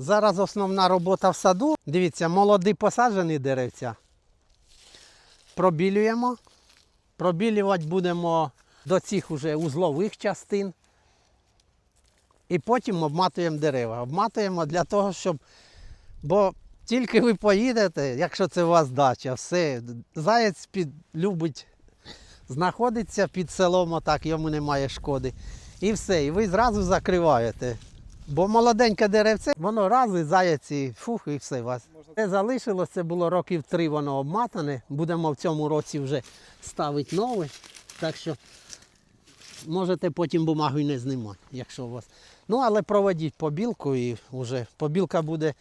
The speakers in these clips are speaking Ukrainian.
Зараз основна робота в саду. Дивіться, молоді посаджені деревця. Пробілюємо. Пробілювати будемо до цих уже узлових частин. І потім обматуємо дерева. Обматуємо для того, щоб. Бо тільки ви поїдете, якщо це у вас дача, все, заєць під, любить знаходиться під селом, отак, йому немає шкоди. І все, і ви зразу закриваєте. Бо молоденьке деревце, воно раз і заяць, і фух, і все вас. Це залишилось, це було років три, воно обматане. Будемо в цьому році вже ставити нове. Так що можете потім бумагу й не знімати, якщо у вас. Ну, але проведіть побілку і вже побілка буде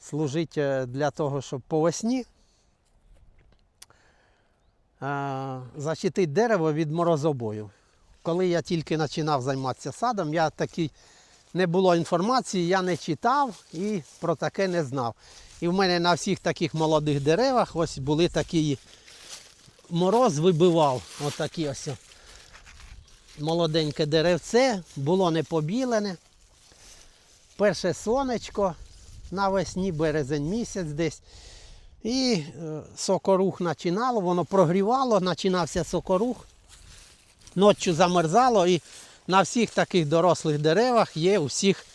служити е, для того, щоб по весні е, защитити дерево від морозобою. Коли я тільки починав займатися садом, я такий не було інформації, я не читав і про таке не знав. І в мене на всіх таких молодих деревах ось були такі мороз вибивав. Отакі ось молоденьке деревце, було не побілене. Перше сонечко навесні, березень місяць десь. І е, сокорух починало, воно прогрівало, починався сокорух. Ночі замерзало і на всіх таких дорослих деревах є у всіх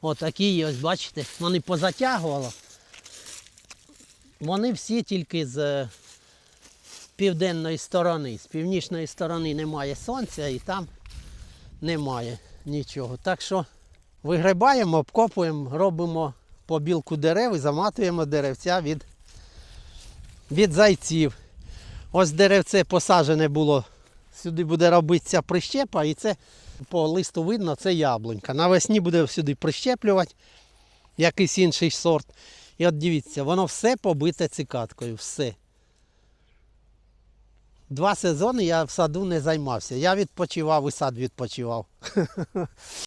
отакі, ось бачите, вони позатягувало. Вони всі тільки з е, південної сторони. З північної сторони немає сонця і там немає нічого. Так що вигребаємо, обкопуємо, робимо побілку дерев і заматуємо деревця від, від зайців. Ось деревце посаджене було. Сюди буде робитися прищепа, і це по листу видно, це яблунька. Навесні буде сюди прищеплювати якийсь інший сорт. І от дивіться, воно все побите цикаткою, все. Два сезони я в саду не займався. Я відпочивав і сад відпочивав.